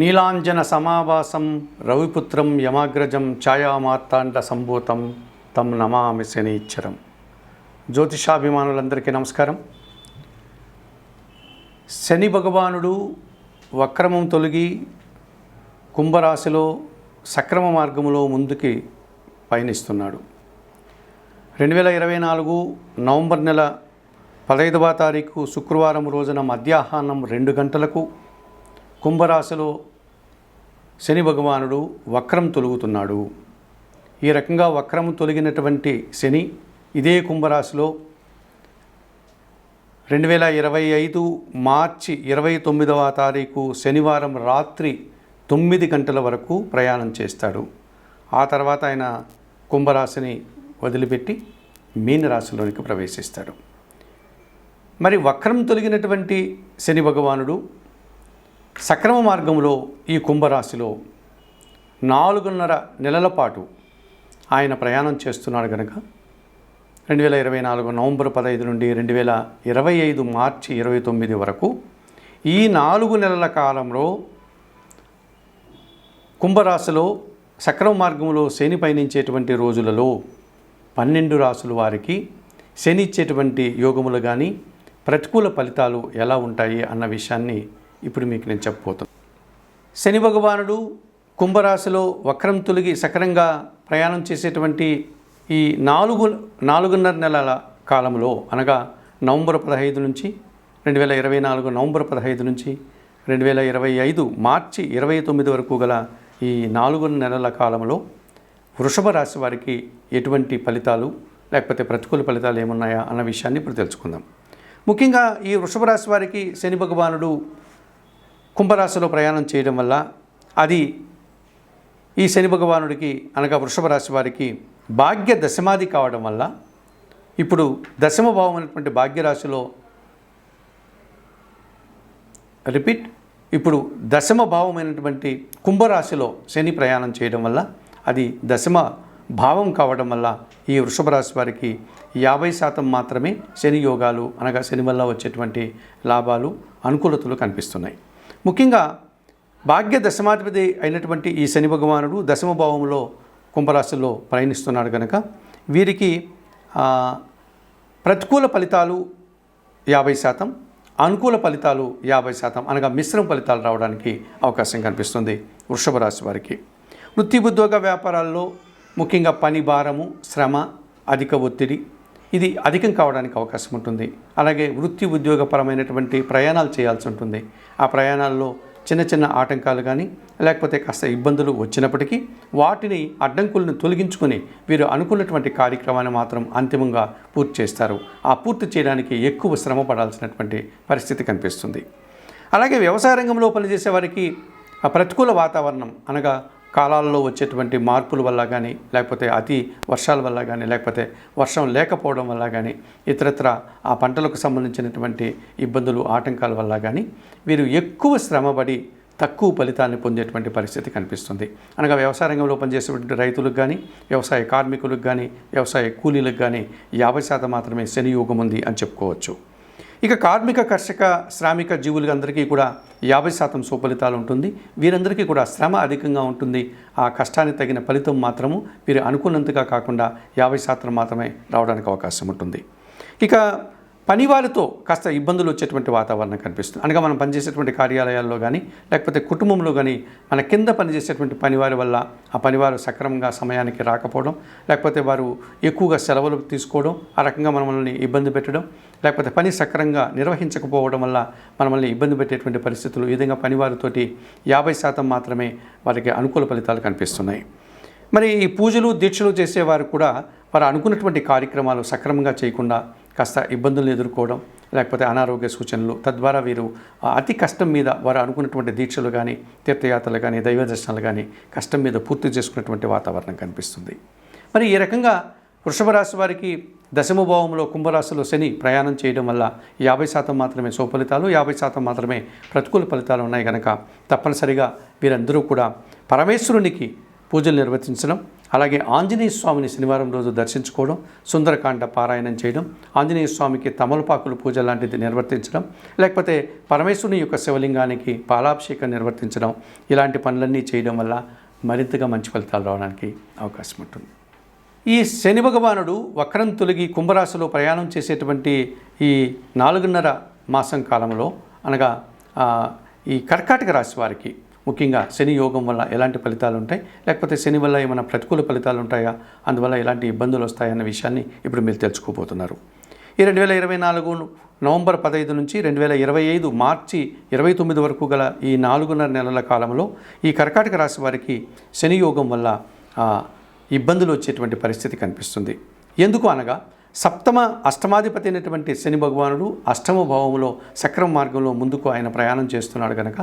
నీలాంజన సమావాసం రవిపుత్రం యమాగ్రజం ఛాయామార్తాండ సంభూతం తం నమామి శనీశ్వరం జ్యోతిషాభిమానులందరికీ నమస్కారం. శని భగవానుడు వక్రమం తొలగి కుంభరాశిలో సక్రమ మార్గములో ముందుకి పయనిస్తున్నాడు. రెండు వేల ఇరవై నాలుగు నవంబర్ నెల పదహైదవ తారీఖు శుక్రవారం రోజున మధ్యాహ్నం రెండు గంటలకు కుంభరాశిలో శని భగవానుడు వక్రం తొలుగుతున్నాడు. ఈ రకంగా వక్రం తొలగినటువంటి శని ఇదే కుంభరాశిలో రెండు వేల ఇరవై ఐదు మార్చి ఇరవై తొమ్మిదవ తారీఖు శనివారం రాత్రి తొమ్మిది గంటల వరకు ప్రయాణం చేస్తాడు. ఆ తర్వాత ఆయన కుంభరాశిని వదిలిపెట్టి మీనరాశిలోనికి ప్రవేశిస్తాడు. మరి వక్రం తొలగినటువంటి శని భగవానుడు సక్రమ మార్గంలో ఈ కుంభరాశిలో నాలుగున్నర నెలల పాటు ఆయన ప్రయాణం చేస్తున్నాడు కనుక రెండు వేల ఇరవై నాలుగు నవంబర్ పదహైదు నుండి రెండు వేల ఇరవై ఐదు మార్చి ఇరవై తొమ్మిది వరకు ఈ నాలుగు నెలల కాలంలో కుంభరాశిలో సక్రమ మార్గంలో శని పయనించేటువంటి రోజులలో పన్నెండు రాసుల వారికి శని ఇచ్చేటువంటి యోగములు కానీ ప్రతికూల ఫలితాలు ఎలా ఉంటాయి అన్న విషయాన్ని ఇప్పుడు మీకు నేను చెప్పబోతాను శని భగవానుడు కుంభరాశిలో వక్రం తొలగి సక్రంగా ప్రయాణం చేసేటువంటి ఈ నాలుగు నాలుగున్నర నెలల కాలంలో అనగా నవంబర్ పదహైదు నుంచి రెండు వేల ఇరవై నాలుగు నవంబర్ పదహైదు నుంచి రెండు వేల ఇరవై ఐదు మార్చి ఇరవై తొమ్మిది వరకు గల ఈ నాలుగు నెలల కాలంలో వృషభ రాశి వారికి ఎటువంటి ఫలితాలు లేకపోతే ప్రతికూల ఫలితాలు ఏమున్నాయా అన్న విషయాన్ని ఇప్పుడు తెలుసుకుందాం. ముఖ్యంగా ఈ వృషభ రాశి వారికి శని భగవానుడు కుంభరాశిలో ప్రయాణం చేయడం వల్ల అది ఈ శని భగవానుడికి అనగా వృషభ రాశి వారికి భాగ్య దశమాది కావడం వల్ల ఇప్పుడు దశమ భావం అనేటువంటి భాగ్యరాశిలో రిపీట్ ఇప్పుడు దశమ భావమైనటువంటి కుంభరాశిలో శని ప్రయాణం చేయడం వల్ల అది దశమ భావం కావడం వల్ల ఈ వృషభ రాశి వారికి యాభై శాతం మాత్రమే శని యోగాలు అనగా శని వల్ల వచ్చేటువంటి లాభాలు అనుకూలతలు కనిపిస్తున్నాయి. ముఖ్యంగా భాగ్య దశమాధిపతి అయినటువంటి ఈ శని భగవానుడు దశమ భావంలో కుంభరాశిలో ప్రయాణిస్తున్నాడు కనుక వీరికి ప్రతికూల ఫలితాలు యాభై శాతం అనుకూల ఫలితాలు యాభై శాతం అనగా మిశ్రమ ఫలితాలు రావడానికి అవకాశం కనిపిస్తుంది వృషభ రాశి వారికి. వృత్తి ఉద్యోగ వ్యాపారాల్లో ముఖ్యంగా పని భారము శ్రమ అధిక ఒత్తిడి ఇది అధికం కావడానికి అవకాశం ఉంటుంది. అలాగే వృత్తి ఉద్యోగపరమైనటువంటి ప్రయాణాలు చేయాల్సి ఉంటుంది. ఆ ప్రయాణాల్లో చిన్న చిన్న ఆటంకాలు కానీ లేకపోతే కాస్త ఇబ్బందులు వచ్చినప్పటికీ వాటిని అడ్డంకులను తొలగించుకొని వీరు అనుకున్నటువంటి కార్యక్రమాన్ని మాత్రం అంతిమంగా పూర్తి చేస్తారు. ఆ పూర్తి చేయడానికి ఎక్కువ శ్రమ పడాల్సినటువంటి పరిస్థితి కనిపిస్తుంది. అలాగే వ్యవసాయ రంగంలో పనిచేసే వారికి ఆ ప్రతికూల వాతావరణం అనగా కాలాల్లో వచ్చేటువంటి మార్పుల వల్ల కానీ లేకపోతే అతి వర్షాల వల్ల కానీ లేకపోతే వర్షం లేకపోవడం వల్ల కానీ ఇతరత్ర ఆ పంటలకు సంబంధించినటువంటి ఇబ్బందులు ఆటంకాల వల్ల కానీ వీరు ఎక్కువ శ్రమపడి తక్కువ ఫలితాన్ని పొందేటువంటి పరిస్థితి కనిపిస్తుంది. అనగా వ్యవసాయ రంగంలో పనిచేసేటువంటి రైతులకు కానీ వ్యవసాయ కార్మికులకు కానీ వ్యవసాయ కూలీలకు కానీ యాభై శాతం మాత్రమే శని యోగం ఉంది అని చెప్పుకోవచ్చు. ఇక కార్మిక కర్షక శ్రామిక జీవులందరికీ కూడా యాభై శాతం సుఫలితాలు ఉంటుంది. వీరందరికీ కూడా శ్రమ అధికంగా ఉంటుంది. ఆ కష్టానికి తగిన ఫలితం మాత్రము వీరు అనుకున్నంతగా కాకుండా యాభై శాతం మాత్రమే రావడానికి అవకాశం ఉంటుంది. ఇక పనివారితో కాస్త ఇబ్బందులు వచ్చేటువంటి వాతావరణం కనిపిస్తుంది. అనగా మనం పనిచేసేటువంటి కార్యాలయాల్లో కానీ లేకపోతే కుటుంబంలో కానీ మన కింద పనిచేసేటువంటి పనివారి వల్ల ఆ పనివారు సక్రమంగా సమయానికి రాకపోవడం లేకపోతే వారు ఎక్కువగా సెలవులు తీసుకోవడం ఆ రకంగా మనల్ని ఇబ్బంది పెట్టడం లేకపోతే పని సక్రమంగా నిర్వహించకపోవడం వల్ల మనల్ని ఇబ్బంది పెట్టేటువంటి పరిస్థితులు ఈ విధంగా పనివారితోటి యాభై శాతం మాత్రమే వారికి అనుకూల ఫలితాలు కనిపిస్తున్నాయి. మరి ఈ పూజలు దీక్షలు చేసేవారు కూడా వారు అనుకున్నటువంటి కార్యక్రమాలు సక్రమంగా చేయకుండా కాస్త ఇబ్బందులను ఎదుర్కోవడం లేకపోతే అనారోగ్య సూచనలు. తద్వారా వీరు అతి కష్టం మీద వారు అనుకున్నటువంటి దీక్షలు కానీ తీర్థయాత్రలు కానీ దైవ దర్శనాలు కానీ కష్టం మీద పూర్తి చేసుకున్నటువంటి వాతావరణం కనిపిస్తుంది. మరి ఈ రకంగా వృషభ రాశి వారికి దశమభావంలో కుంభరాశిలో శని ప్రయాణం చేయడం వల్ల యాభై శాతం మాత్రమే సుఫలితాలు యాభై శాతం మాత్రమే ప్రతికూల ఫలితాలు ఉన్నాయి కనుక తప్పనిసరిగా వీరందరూ కూడా పరమేశ్వరునికి పూజలు నిర్వర్తించడం అలాగే ఆంజనేయ స్వామిని శనివారం రోజు దర్శించుకోవడం సుందరకాండ పారాయణం చేయడం ఆంజనేయ స్వామికి తమలపాకులు పూజ లాంటిది నిర్వర్తించడం లేకపోతే పరమేశ్వరుని యొక్క శివలింగానికి పాలాభిషేకం నిర్వర్తించడం ఇలాంటి పనులన్నీ చేయడం వల్ల మరింతగా మంచి ఫలితాలు రావడానికి అవకాశం ఉంటుంది. ఈ శని భగవానుడు వక్రం తొలగి కుంభరాశిలో ప్రయాణం చేసేటువంటి ఈ నాలుగున్నర మాసం కాలంలో అనగా ఈ కర్కాటక రాశి వారికి ముఖ్యంగా శని యోగం వల్ల ఎలాంటి ఫలితాలు ఉంటాయి? లేకపోతే శని వల్ల ఏమైనా ప్రతికూల ఫలితాలు ఉంటాయా? అందువల్ల ఎలాంటి ఇబ్బందులు వస్తాయన్న విషయాన్ని ఇప్పుడు మీరు తెలుసుకోబోతున్నారు. ఈ రెండు వేల ఇరవై నాలుగు నవంబర్ పదహైదు నుంచి రెండు వేల ఇరవై ఐదు మార్చి ఇరవై తొమ్మిది వరకు గల ఈ నాలుగున్నర నెలల కాలంలో ఈ కర్కాటక రాశి వారికి శని యోగం వల్ల ఇబ్బందులు వచ్చేటువంటి పరిస్థితి కనిపిస్తుంది. ఎందుకు అనగా సప్తమ అష్టమాధిపతి అయినటువంటి శని భగవానుడు అష్టమ భావంలో సక్రమ మార్గంలో ముందుకు ఆయన ప్రయాణం చేస్తున్నాడు కనుక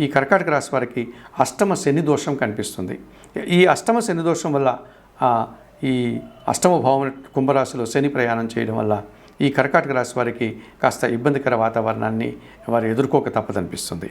ఈ కర్కాటక రాశి వారికి అష్టమ శని దోషం కనిపిస్తుంది. ఈ అష్టమ శని దోషం వల్ల ఈ అష్టమ భావం కుంభరాశిలో శని ప్రయాణం చేయడం వల్ల ఈ కర్కాటక రాశి వారికి కాస్త ఇబ్బందికర వాతావరణాన్ని వారు ఎదుర్కోక తప్పదనిపిస్తుంది.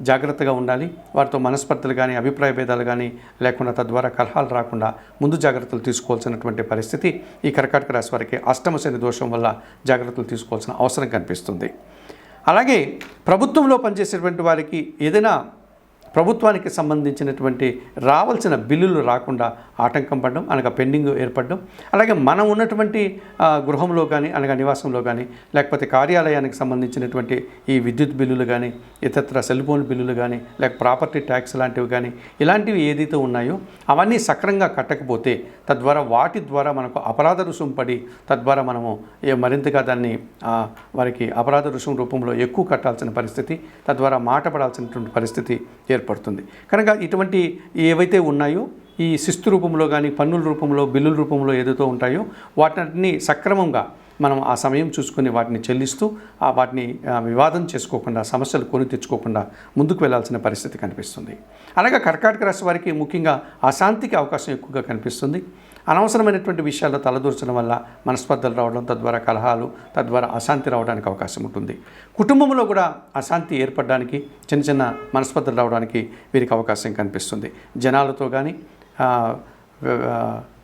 జాగ్రత్తగా ఉండాలి. వారితో మనస్పర్ధలు కానీ అభిప్రాయ భేదాలు కానీ లేకుండా తద్వారా కలహాలు రాకుండా ముందు జాగ్రత్తలు తీసుకోవాల్సినటువంటి పరిస్థితి ఈ కర్కాటక రాశి వారికి అష్టమశని దోషం వల్ల జాగ్రత్తలు తీసుకోవాల్సిన అవసరం కనిపిస్తుంది. అలాగే ప్రభుత్వంలో పనిచేసేటువంటి వారికి ఏదైనా ప్రభుత్వానికి సంబంధించినటువంటి రావాల్సిన బిల్లులు రాకుండా ఆటంకం పడడం అనగా పెండింగ్ ఏర్పడడం అలాగే మనం ఉన్నటువంటి గృహంలో కానీ అనగా నివాసంలో కానీ లేకపోతే కార్యాలయానికి సంబంధించినటువంటి ఈ విద్యుత్ బిల్లులు కానీ ఇతరత్ర సెల్ ఫోన్ బిల్లులు కానీ లేక ప్రాపర్టీ ట్యాక్స్ లాంటివి కానీ ఇలాంటివి ఏదైతే ఉన్నాయో అవన్నీ సక్రంగా కట్టకపోతే తద్వారా వాటి ద్వారా మనకు అపరాధ రుసుం పడి తద్వారా మనము ఏ మరింతగా దాన్ని వారికి అపరాధ రుసుం రూపంలో ఎక్కువ కట్టాల్సిన పరిస్థితి తద్వారా మాట పడాల్సినటువంటి పరిస్థితి ఏర్పడుతుంది. కనుక ఇటువంటి ఏవైతే ఉన్నాయో ఈ శిస్తు రూపంలో కానీ పన్నుల రూపంలో బిల్లుల రూపంలో ఏదైతే ఉంటాయో వాటిని సక్రమంగా మనం ఆ సమయం చూసుకుని వాటిని చెల్లిస్తూ ఆ వాటిని వివాదం చేసుకోకుండా సమస్యలు కొని తెచ్చుకోకుండా ముందుకు వెళ్ళాల్సిన పరిస్థితి కనిపిస్తుంది. అలాగే కర్కాటక రాశి వారికి ముఖ్యంగా అశాంతికి అవకాశం ఎక్కువగా కనిపిస్తుంది. అనవసరమైనటువంటి విషయాల్లో తలదూర్చడం వల్ల మనస్పర్ధలు రావడం తద్వారా కలహాలు తద్వారా అశాంతి రావడానికి అవకాశం ఉంటుంది. కుటుంబంలో కూడా అశాంతి ఏర్పడడానికి చిన్న చిన్న మనస్పర్ధలు రావడానికి వీరికి అవకాశం కనిపిస్తుంది. జనాలతో కానీ